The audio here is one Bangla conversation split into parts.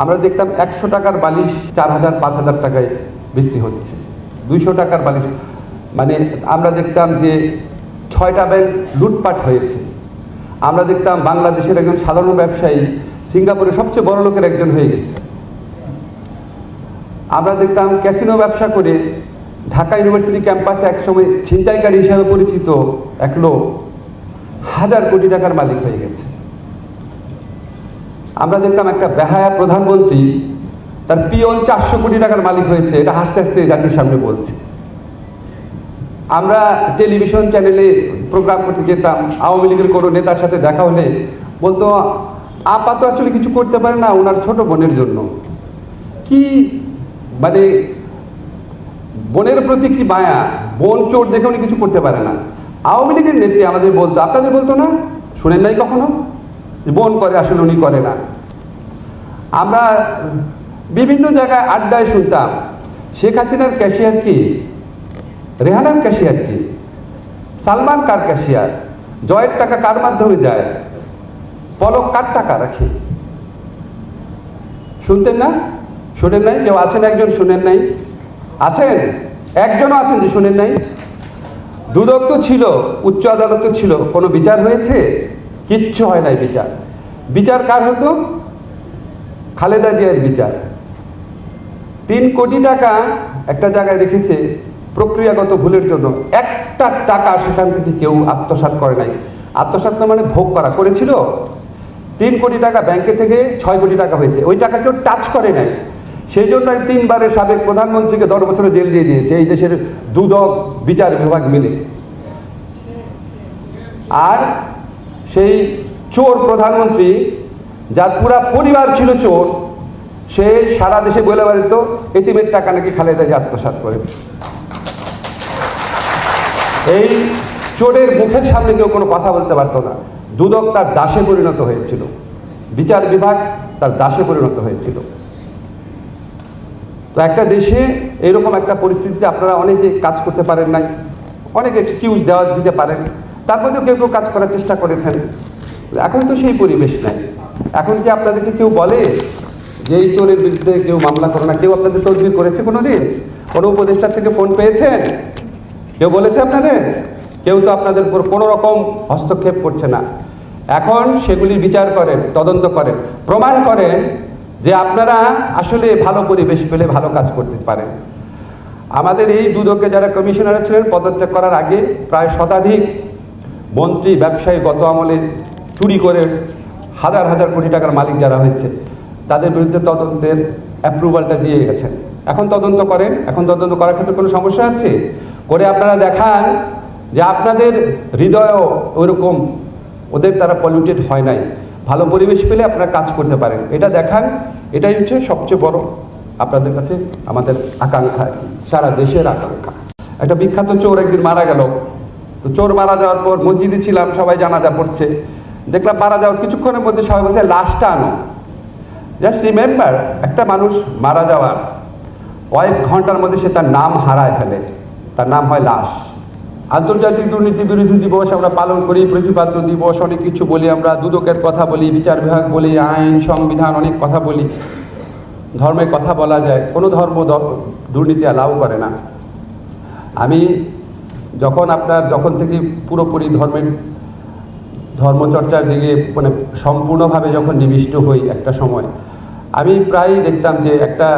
আমরা দেখতাম একশো টাকার বালিশ চার হাজার, পাঁচ হাজার টাকায় বিক্রি হচ্ছে। দুইশো টাকার বালিশ। মানে আমরা দেখতাম যে ছয়টা ব্যাংক লুটপাট হয়েছে। আমরা দেখতাম বাংলাদেশের একজন সাধারণ ব্যবসায়ী সিঙ্গাপুরের সবচেয়ে বড় লোকের একজন হয়ে গেছে। আমরা দেখতাম ক্যাসিনো ব্যবসা করে ঢাকা ইউনিভার্সিটি ক্যাম্পাসে একসময় ছিনতাইকারী হিসাবে পরিচিত এক লোক হাজার কোটি টাকার মালিক হয়ে গেছে। আমরা দেখতাম একটা বেহায়া প্রধানমন্ত্রী, তার পিয়ন চারশো কোটি টাকার মালিক হয়েছে, এটা হাসতে হাসতে জাতির সামনে বলছে। আমরা টেলিভিশন চ্যানেলে প্রোগ্রাম করতে যেতাম, আওয়ামী লীগের কোনো নেতার সাথে দেখা হলে বলতো আপা তো আসলে কিছু করতে পারে না ওনার ছোট বোনের জন্য। কি মানে বোনের প্রতি কি মায়া? বোন চোর দেখে উনি কিছু করতে পারে না। আওয়ামী লীগের নেত্রী আমাদের বলতো, আপনাদের বলতো না? শুনেন নাই কখনো? বোন করে, আসলে উনি করে না। আমরা বিভিন্ন জায়গায় আড্ডায় শুনতাম, শেখ হাসিনার ক্যাশিয়ার কি? রেহানার ক্যাশিয়ার কি? সালমান কার ক্যাশিয়ার জয়ের টাকা কার মাধ্যমে যায়? পলক কার টাকা রাখে? শুনতেন না? শুনেন নাই? কেউ আছেন একজন? শুনেন নাই? আছেন? একজনও আছেন যে শুনেন নাই? দুদক তো ছিল, উচ্চ আদালত তো ছিল, কোনো বিচার হয়েছে? কিচ্ছু হয় নাই বিচার। বিচার কার হতো? খালেদা জিয়ার বিচার। তিন কোটি টাকা একটা জায়গায় রেখেছে প্রক্রিয়াগত ভুলের জন্য। একটা টাকা সেখান থেকে কেউ আত্মসাৎ করে নাই। আত্মসাৎ তো মানে ভোগ করা করেছিল? তিন কোটি টাকা ব্যাংকে থেকে ছয় কোটি টাকা হয়েছে। ওই টাকা কেউ টাচ করে নাই। সেই জন্য তিনবারের সাবেক প্রধানমন্ত্রীকে দশ বছরে জেল দিয়ে দিয়েছে। এই দেশের দুদক বিচার বিভাগ মিলে। আর সেই চোর প্রধানমন্ত্রী, যার পুরা পরিবার ছিল চোর, সে সারা দেশে বলে বেড়িত, এতিমের টাকা নাকি খালেদা যে আত্মসাৎ করেছে। এই চোরের মুখের সামনে কেউ কোনো কথা বলতে পারতো না। দুদক তার দাসে পরিণত হয়েছিল। বিচার বিভাগ তার দাসে পরিণত হয়েছিল। তো একটা দেশে এরকম একটা পরিস্থিতিতে আপনারা অনেকে কাজ করতে পারেন নাই, অনেক এক্সকিউজ দেওয়া দিতে পারেন। তার মধ্যেও কেউ কেউ কাজ করার চেষ্টা করেছেন। এখন তো সেই পরিবেশ নাই। এখন কি আপনাদেরকে কেউ বলে যে এই চোরের বিরুদ্ধে কেউ মামলা করে না? কেউ আপনাদের তদবির করেছে কোনো দিন কোনো উপদেষ্টার থেকে ফোন পেয়েছেন? কেউ বলেছে আপনাদের? কেউ তো আপনাদের উপর কোনো রকম হস্তক্ষেপ করছে না। এখন সেগুলি বিচার করেন, তদন্ত করেন, প্রমাণ করেন যে আপনারা আসলে ভালো পরিবেশ পেলে ভালো কাজ করতে পারেন। আমাদের এই দুদকে যারা কমিশনার ছিলেন, পদত্যাগ করার আগে প্রায় শতাধিক মন্ত্রী, ব্যবসায়ী গত আমলে চুরি করে হাজার হাজার কোটি টাকার মালিক যারা হয়েছে, তাদের বিরুদ্ধে তদন্তের অ্যাপ্রুভালটা দিয়ে গেছেন। এখন তদন্ত করেন, এখন তদন্ত করার ক্ষেত্রে কোনো সমস্যা আছে? করে আপনারা দেখান যে আপনাদের হৃদয়ও ওইরকম, ওদের তারা পলিউটেড হয় নাই। ভালো পরিবেশ পেলে আপনারা কাজ করতে পারেন। এটা দেখান, এটাই হচ্ছে সবচেয়ে বড় আপনাদের কাছে আমাদের আকাঙ্ক্ষা সারা দেশের আকাঙ্ক্ষা। একটা বিখ্যাত চোর একদিন মারা গেল। তো চোর মারা যাওয়ার পর মসজিদে ছিলাম, সবাই জানাজা পড়ছে। দেখলাম মারা যাওয়ার কিছুক্ষণের মধ্যে সবাই বলছে লাশটা আনো জাস্ট রিমেম্বার একটা মানুষ মারা যাওয়ার কয়েক ঘণ্টার মধ্যে সে তার নাম হারায় ফেলে। তার নাম হয় লাশ। আন্তর্জাতিক দুর্নীতি বিরোধী দিবস আমরা পালন করি প্রতিপাদ্য দিবস, অনেক কিছু বলি আমরা, দুদকের কথা বলি, বিচার বিভাগ বলি, আইন, সংবিধান, অনেক কথা বলি। ধর্মের কথা বলা যায়, কোনো ধর্ম দুর্নীতি অ্যালাউ করে না। আমি যখন আপনার, যখন থেকে পুরোপুরি ধর্মের, ধর্মচর্চার দিকে মানে সম্পূর্ণভাবে যখন নিবিষ্ট হই একটা সময়, আমি প্রায়ই দেখতাম যে একটা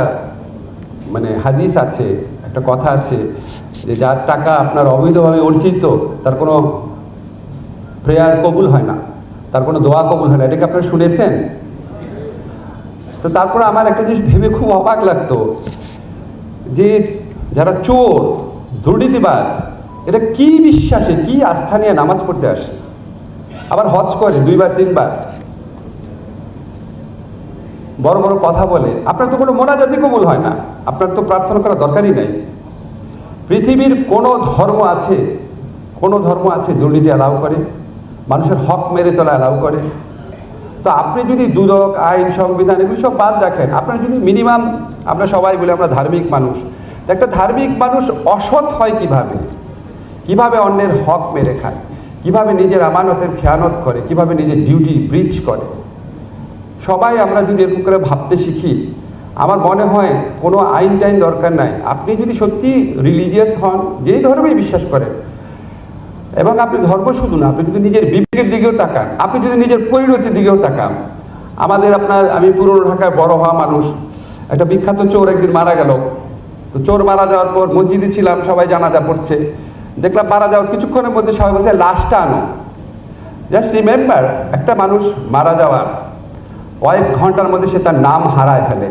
মানে হাদিস আছে, একটা কথা আছে যে যার টাকা আপনার অবৈধভাবে অর্জিত, তার কোনো প্রেয়ার কবুল হয় না, তার কোনো দোয়া কবুল হয় না। এটাকে আপনারা শুনেছেন? তো তারপর আমার একটা জিনিস ভেবে খুব অবাক লাগতো যে যারা চোর, দুর্নীতিবাজ এটা কি বিশ্বাসে, কি আস্থা নিয়ে নামাজ পড়তে আসে? আবার হজ করে দুইবার, তিনবার। বড় বড় কথা বলে, আপনার তো কোনো মোনাজাতি কবুল হয় না। আপনার তো প্রার্থনা করা দরকারই নাই। পৃথিবীর কোনো ধর্ম আছে, কোনো ধর্ম আছে দুর্নীতি অ্যালাউ করে, মানুষের হক মেরে চলা অ্যালাউ করে। তো আপনি যদি দুদক, আইন, সংবিধান এগুলো সব বাদ রাখেন, আপনার যদি মিনিমাম, আমরা সবাই বলি আমরা ধার্মিক মানুষ একটা ধার্মিক মানুষ অসৎ হয় কীভাবে? কীভাবে অন্যের হক মেরে খায়? কীভাবে নিজের আমানতের খেয়ানত করে? কীভাবে নিজের ডিউটি ব্রিচ করে? সবাই আমরা যদি এরকম করে ভাবতে শিখি, আমার মনে হয় কোনো আইন টাইন দরকার নাই। আপনি যদি সত্যি রিলিজিয়াস হন, যেই ধর্মেই বিশ্বাস করেন, এবং আপনি ধর্ম শুধু না, আপনি যদি নিজের বিবেকের দিকেও তাকান, আপনি যদি নিজের পরিণতির দিকেও তাকান, আমাদের আপনার, আমি পুরনো ঢাকায় বড় হওয়া মানুষ, একটা বিখ্যাত চোর একদিন মারা গেল। তো চোর মারা যাওয়ার পর মসজিদে ছিলাম, সবাই জানাজা পড়ছে। দেখলাম মারা যাওয়ার কিছুক্ষণের মধ্যে সবাই বলছে, লাশটা আনো। জাস্ট রিমেম্বার একটা মানুষ মারা যাওয়ার কয়েক ঘণ্টার মধ্যে সে তার নাম হারায় ফেলে।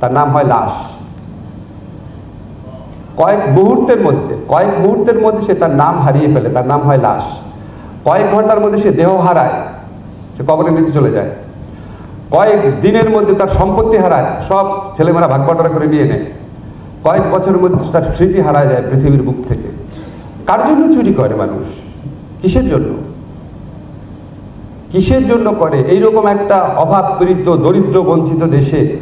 তার নাম হয় লাশ। কয়েক মুহূর্তের মধ্যে, কয়েক মুহূর্তের মধ্যে সে তার নাম হারিয়ে ফেলে, তার নাম হয় লাশ। কয়েক ঘণ্টার মধ্যে সে দেহ হারায়, সে কবরের নিচে চলে যায়। কয়েক দিনের মধ্যে তার সম্পত্তি হারায়, সব ছেলেমেয়েরা ভাগ করে নিয়ে নেয়। কয়েক বছরের মধ্যে তার স্মৃতি হারায় যায় পৃথিবীর বুক থেকে। কার জন্য চুরি করে মানুষ? কিসের জন্য? কিসের জন্য করে? এইরকম একটা অভাবপীড়িত দরিদ্র, বঞ্চিত দেশে